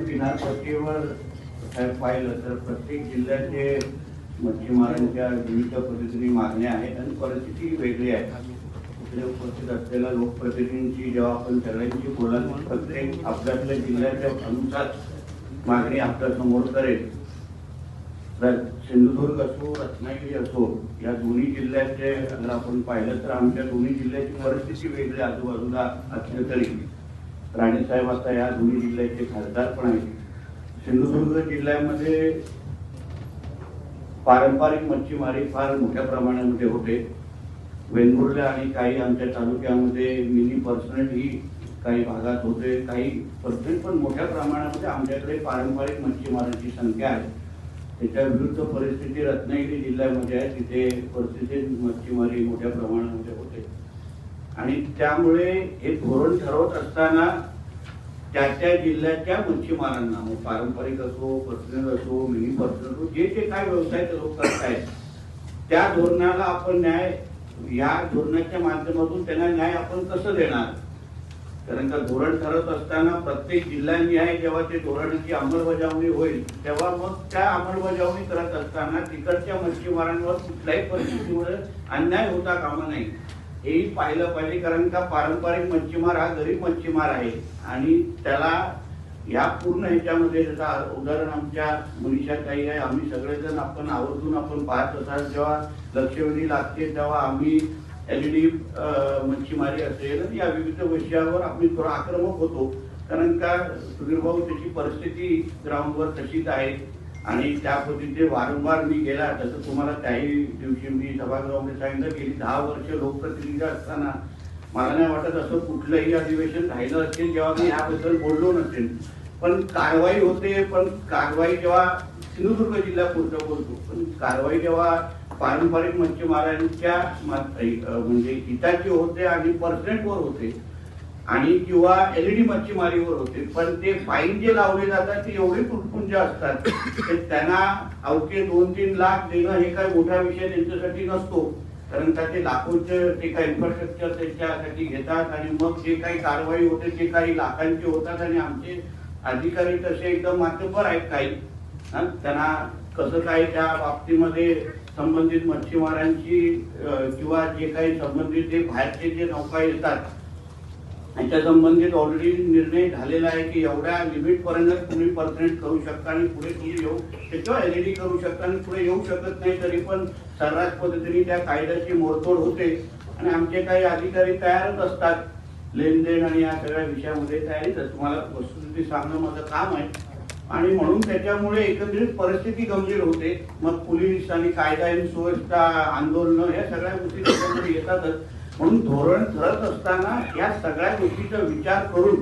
किनारपट्टीवर पाहिलं तर प्रत्येक जिल्ह्याचे मच्छीमारांच्या विविध पद्धतीने मागण्या आहेत आणि परिस्थिती वेगळी आहे. तिकडे उपस्थित असलेल्या लोकप्रतिनिधींची जेव्हा आपण सगळ्यांची बोलाल प्रत्येक आपल्यातल्या जिल्ह्याच्या अनुसार मागणी आपल्यासमोर करेल तर सिंधुदुर्ग असो रत्नागिरी असो या दोन्ही जिल्ह्याचे जर आपण पाहिलं तर आमच्या दोन्ही जिल्ह्याची परिस्थिती वेगळी आजूबाजूला असली तरी. राणेसाहेब आता या दोन्ही जिल्ह्याचे खासदार पण आहेत. सिंधुदुर्ग जिल्ह्यामध्ये पारंपरिक मच्छीमारी फार मोठ्या प्रमाणामध्ये होते. वेंगुर्ला आणि काही आमच्या तालुक्यामध्ये मिनी पर्सनल ही काही भागात होते. काही पर्सेंट पण मोठ्या प्रमाणामध्ये आमच्याकडे पारंपरिक मच्छीमारांची संख्या आहे. त्याच्या विरुद्ध परिस्थिती रत्नागिरी जिल्ह्यामध्ये आहे. तिथे परिस्थिती मच्छीमारी मोठ्या प्रमाणामध्ये होते. आणि त्यामुळे हे धोरण ठरवत असताना त्या त्या जिल्ह्याच्या मच्छीमारांना मग पारंपरिक असो पर्सनल असो मिनी पर्सनल असो जे जे काय व्यवसाय लोक करतायत त्या धोरणाला आपण न्याय या धोरणाच्या माध्यमातून त्यांना न्याय आपण कसं देणार? कारण का धोरण ठरत असताना प्रत्येक जिल्ह्यानिहाय जेव्हा ते धोरणाची अंमलबजावणी होईल तेव्हा मग त्या अंमलबजावणी करत असताना तिकडच्या मच्छीमारांवर कुठल्याही परिस्थितीमुळे अन्याय होता कामा नाही हेही पाहिलं पाहिजे कारण का पारंपरिक मच्छीमार हा गरीब मच्छीमार आहे. आणि त्याला या पूर्ण ह्याच्यामध्ये जसं उदाहरण आमच्या मनीषा काही आहे आम्ही सगळेजण आपण आवर्जून आपण पाहत असाल जेव्हा लक्षवेधी लागते तेव्हा आम्ही एल डी मच्छीमारी असेल. या विविध विषयावर आम्ही थोडं आक्रमक होतो. कारण का सुधीर भाऊ त्याची परिस्थिती ग्राउंडवर तशीच आहे. आणि त्या पद्धतीने वारंवार मी गेला. तसं तुम्हाला त्याही दिवशी मी सभागृहामध्ये सांगितलं गेली दहा वर्ष लोकप्रतिनिधी असताना मला नाही वाटत असं कुठलंही अधिवेशन राहिलं असेल जेव्हा मी याबद्दल बोललो नसेल. पण कारवाई होते पण कारवाई जेव्हा सिंधुदुर्ग जिल्ह्यापुरतं बोलतो. पण कारवाई जेव्हा पारंपरिक मच्छीमारांच्या म्हणजे हिताचे होते आणि पर्सेंटवर होते आणि किंवा एलईडी मच्छीमारीवर होते. पण ते फाईन जे लावले जातात ते एवढे तुटपुंज असतात त्यांना अवघे दोन तीन लाख देणं हे काही मोठा विषय त्यांच्यासाठी नसतो. कारण का ते लाखोचे ते काही इन्फ्रास्ट्रक्चर त्यांच्यासाठी घेतात आणि मग जे काही कारवाई होते ते काही लाखांचे होतात आणि आमचे अधिकारी तसे एकदम माध्यमवर आहेत काही. त्यांना कसं काय त्या बाबतीमध्ये संबंधित मच्छीमारांची किंवा जे काही संबंधित जे बाहेरचे जे नौका येतात याच्या संबंधित ऑलरेडी निर्णय झालेला आहे की एवढ्या लिमिट पर्यंत तुम्ही परसेंट करू शकता आणि पुढे तुम्ही येऊ त्याच्यावर एलईडी करू शकता आणि पुढे येऊ शकत नाही तरी पण सर्रास पद्धतीने त्या कायद्याची मोडतोड होते. आणि आमचे काही अधिकारी तयारच असतात. लेनदेन आणि या सगळ्या विषयामध्ये तयारीच तुम्हाला वस्तुस्थिती सांगणं माझं काम आहे. आणि म्हणून त्याच्यामुळे एकंदरीत परिस्थिती गंभीर होते. मग पोलीस आणि कायदा आणि सुव्यवस्था आंदोलन या सगळ्या गोष्टी त्याच्यामध्ये येतातच. म्हणून धोरण ठरत असताना या सगळ्या गोष्टीचा विचार करून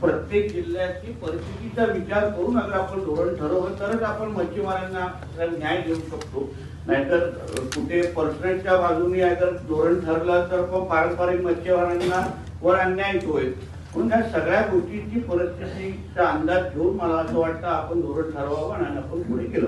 प्रत्येक जिल्ह्याची परिस्थितीचा विचार करून अगर आपण धोरण ठरवलं तरच आपण मच्छीमारांना न्याय देऊ शकतो. नाहीतर कुठे पर्सनलच्या बाजूने अगर धोरण ठरलं तर मग पारंपरिक मच्छीमारांना वर अन्याय होईल म्हणून या सगळ्या गोष्टींची परिस्थितीचा अंदाज घेऊन मला असं वाटतं आपण धोरण ठरवावं आणि आपण पुढे केलं